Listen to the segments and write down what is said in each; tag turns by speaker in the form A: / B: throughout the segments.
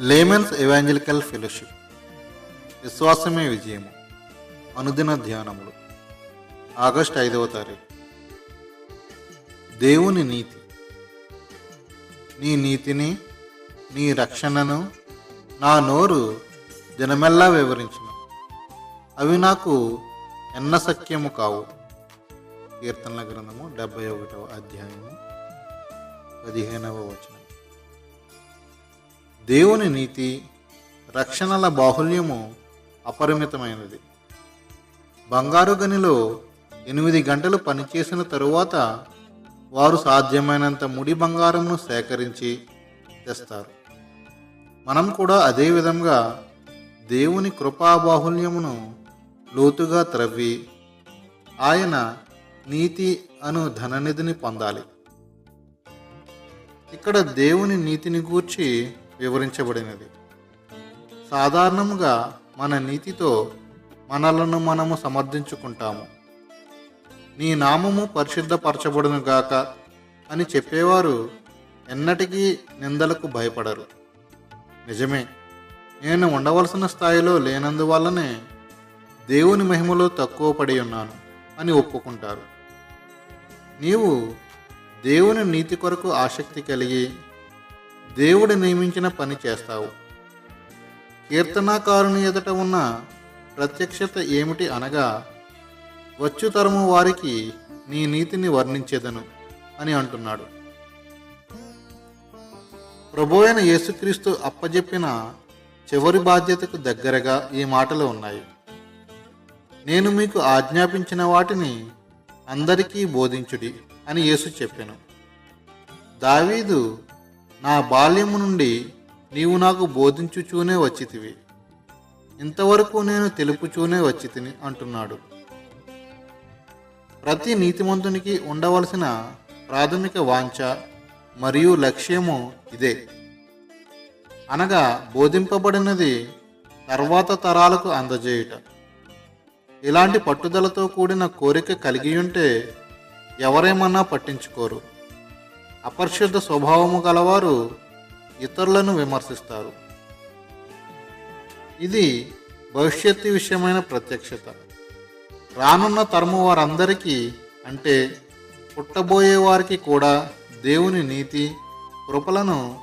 A: Laymen's evangelical fellowship విశ్వాసమే విజయము. అనుదిన ధ్యానములు. August ఐదవ తారీఖు. దేవుని నీతి. నీ నీతిని నీ రక్షణను నా నోరు దినమెల్లా వివరించిన. అవి నాకు ఎన్న సఖ్యము కావు. కీర్తనల గ్రంథము డెబ్బై ఒకటవ అధ్యాయము పదిహేనవ వచనం. దేవుని నీతి రక్షణల బాహుల్యము అపరిమితమైనది. బంగారు గనిలో ఎనిమిది గంటలు పనిచేసిన తరువాత వారు సాధ్యమైనంత ముడి బంగారంను సేకరించి తెస్తారు. మనం కూడా అదే విధంగా దేవుని కృపా బాహుల్యమును లోతుగా త్రవ్వి ఆయన నీతి అను ధననిధిని పొందాలి. ఇక్కడ దేవుని నీతిని గూర్చి వివరించబడినది. సాధారణంగా మన నీతితో మనలను మనము సమర్థించుకుంటాము. నీ నామము పరిశుద్ధపరచబడును గాక అని చెప్పేవారు ఎన్నటికీ నిందలకు భయపడరు. నిజమే నేను ఉండవలసిన స్థాయిలో లేనందువల్లనే దేవుని మహిమలో తక్కువ పడి ఉన్నాను అని ఒప్పుకుంటారు. నీవు దేవుని నీతి కొరకు ఆసక్తి కలిగి దేవుడు నియమించిన పని చేస్తావు. కీర్తనాకారుని ఎదుట ఉన్న ప్రత్యక్షత ఏమిటి అనగా వచ్చు తరము వారికి నీ నీతిని వర్ణించేదను అని అంటున్నాడు. ప్రభు అయిన యేసుక్రీస్తు అప్పజెప్పిన చివరి బాధ్యతకు దగ్గరగా ఈ మాటలు ఉన్నాయి. నేను మీకు ఆజ్ఞాపించిన వాటిని అందరికీ బోధించుడి అని యేసు చెప్పాను. దావీదు నా బాల్యము నుండి నీవు నాకు బోధించుచూనే వచ్చితివి. ఇంతవరకు నేను తెలుపుచూనే వచ్చితిని అంటున్నాడు. ప్రతి నీతిమంతునికి ఉండవలసిన ప్రాథమిక వాంఛ మరియు లక్ష్యము ఇదే. అనగా బోధింపబడినది తర్వాత తరాలకు అందజేయుట. ఇలాంటి పట్టుదలతో కూడిన కోరిక కలిగి ఉంటే ఎవరేమన్నా పట్టించుకోరు. అపరిశుద్ధ స్వభావము గలవారు ఇతరులను విమర్శిస్తారు. ఇది భవిష్యత్తు విషయమైన ప్రత్యక్షత. రానున్న తరము వారందరికీ అంటే పుట్టబోయే వారికి కూడా దేవుని నీతి కృపలను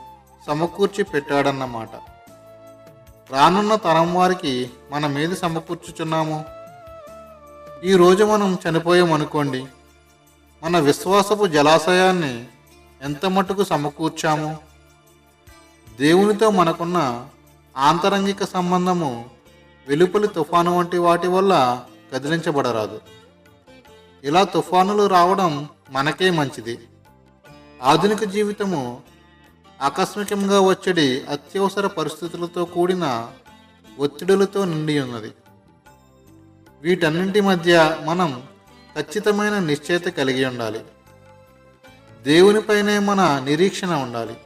A: సమకూర్చి పెట్టాడన్నమాట. రానున్న తరం వారికి మనం ఏది సమకూర్చుచున్నాము? ఈరోజు మనం చనిపోయామనుకోండి మన విశ్వాసపు జలాశయాన్ని ఎంత మటుకు సమకూర్చాము? దేవునితో మనకున్న ఆంతరంగిక సంబంధము వెలుపలి తుఫాను వంటి వాటి వల్ల కదిలించబడరాదు. ఇలా తుఫానులు రావడం మనకే మంచిది. ఆధునిక జీవితము ఆకస్మికంగా వచ్చడి అత్యవసర పరిస్థితులతో కూడిన ఒత్తిడులతో నిండి ఉన్నది. వీటన్నింటి మధ్య మనం ఖచ్చితమైన నిశ్చయత కలిగి ఉండాలి. దేవునిపైనే మన నిరీక్షణ ఉండాలి.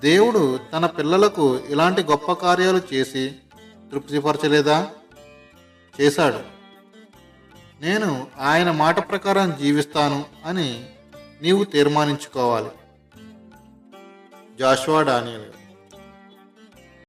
A: దేవుడు తన పిల్లలకు ఇలాంటి గొప్ప కార్యాలు చేసి తృప్తిపరచలేదా? చేశాడు. నేను ఆయన మాట ప్రకారం జీవిస్తాను అని నీవు తీర్మానించుకోవాలి. జాషువా డానియల్.